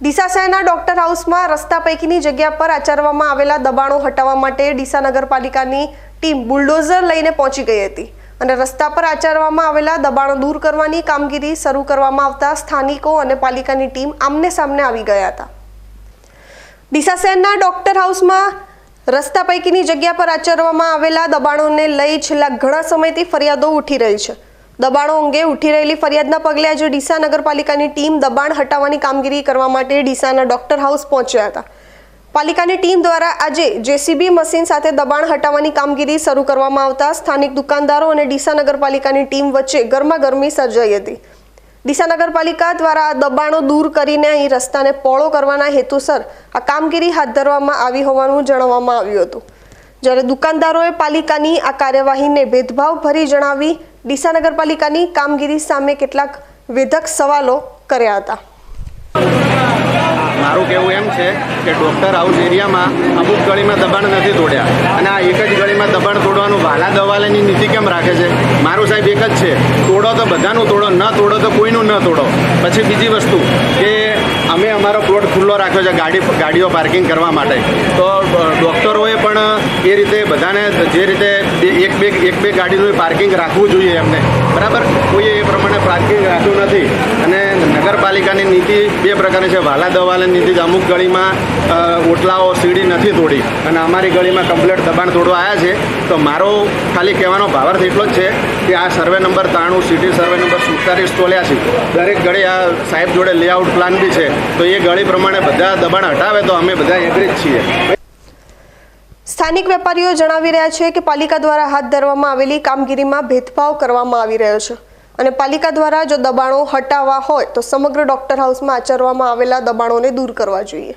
ડીસા શહેરના ડોક્ટર હાઉસમાં રસ્તા પૈકીની જગ્યા પર આચરવામાં આવેલા દબાણો હટાવવા માટે ડીસા નગરપાલિકાની ટીમ બુલડોઝર લઈને પહોંચી ગઈ હતી અને રસ્તા પર આચરવામાં આવેલા દબાણો દૂર કરવાની કામગીરી શરૂ કરવામાં આવતા સ્થાનિકો અને પાલિકાની ટીમ આમને સામને આવી ગયા હતા. ડીસા શહેરના ડોક્ટર હાઉસમાં રસ્તા પૈકીની જગ્યા પર આચરવામાં આવેલા દબાણોને લઈ છેલ્લા ઘણા સમયથી ફરિયાદો ઉઠી રહી છે. દબાણો અંગે ઉઠી રહેલી ફરિયાદના પગલે આજે ડીસા નગરપાલિકાની ટીમ દબાણ હટાવવાની કામગીરી કરવા માટે ડીસાના ડોક્ટર હાઉસ પહોંચ્યા હતા. પાલિકાની ટીમ દ્વારા આજે જેસીબી મશીન સાથે દબાણ હટાવવાની કામગીરી શરૂ કરવામાં આવતા સ્થાનિક દુકાનદારો અને ડીસા નગરપાલિકાની ટીમ વચ્ચે ગરમાગરમી સર્જાઈ હતી. ડીસા નગરપાલિકા દ્વારા આ દબાણો દૂર કરીને અહીં રસ્તાને પહોળો કરવાના હેતુસર આ કામગીરી હાથ ધરવામાં આવી હોવાનું જણાવવામાં આવ્યું હતું. જ્યારે દુકાનદારોએ પાલિકાની આ કાર્યવાહીને ભેદભાવ ભરી જણાવી ડીસા નગરપાલિકાની કામગીરી સામે કેટલાક વેધક સવાલો કર્યા હતા. મારું કહેવું એમ છે કે ડૉક્ટર હાઉસ એરિયામાં અમુક ગળીમાં દબાણ નથી તોડ્યા અને આ એક જ ગળીમાં દબાણ તોડવાનું વાલા દવાલાની નીતિ કેમ રાખે છે? મારું સાહેબ એક જ છે, તોડો તો બધાનું તોડો, ન તોડો તો કોઈનું ન તોડો. પછી બીજી વસ્તુ કે અમે અમારો પ્લોટ ખુલ્લો રાખ્યો છે ગાડી, ગાડીઓ પાર્કિંગ કરવા માટે. તો ડૉક્ટરોએ પણ એ રીતે બધાને જે રીતે બે- એક બે એક બે ગાડીનું પાર્કિંગ રાખવું જોઈએ એમને. બરાબર? કોઈએ એ પ્રમાણે પાર્કિંગ રાખ્યું નથી. અને નગરપાલિકાની નીતિ બે પ્રકારની છે. વાલા દવાલની નીતિ. અમુક ગળીમાં ઓટલાઓ, સીડી નથી તોડી. અને અમારી ગળીમાં કમ્પ્લેટ દબાણ તોડવા આવ્યા છે. તો મારો ખાલી કહેવાનો ભાવાર્થ એટલો જ છે કે આ સર્વે નંબર ત્રાણું, સિટી સર્વે નંબર સુડતાલીસ છે દરેક ગળી આ સાહેબ જોડે લેઆઉટ પ્લાન બી છે. તો એ ગળી પ્રમાણે બધા દબાણ હટાવે તો અમે બધા એગ્રી જ છીએ. સ્થાનિક વેપારીઓ જણાવી રહ્યા છે કે પાલિકા દ્વારા હાથ ધરવામાં આવેલી કામગીરીમાં ભેદભાવ કરવામાં આવી રહ્યો છે. અને પાલિકા દ્વારા જો દબાણો હટાવવા હોય તો સમગ્ર ડોક્ટર હાઉસમાં આચરવામાં આવેલા દબાણોને દૂર કરવા જોઈએ.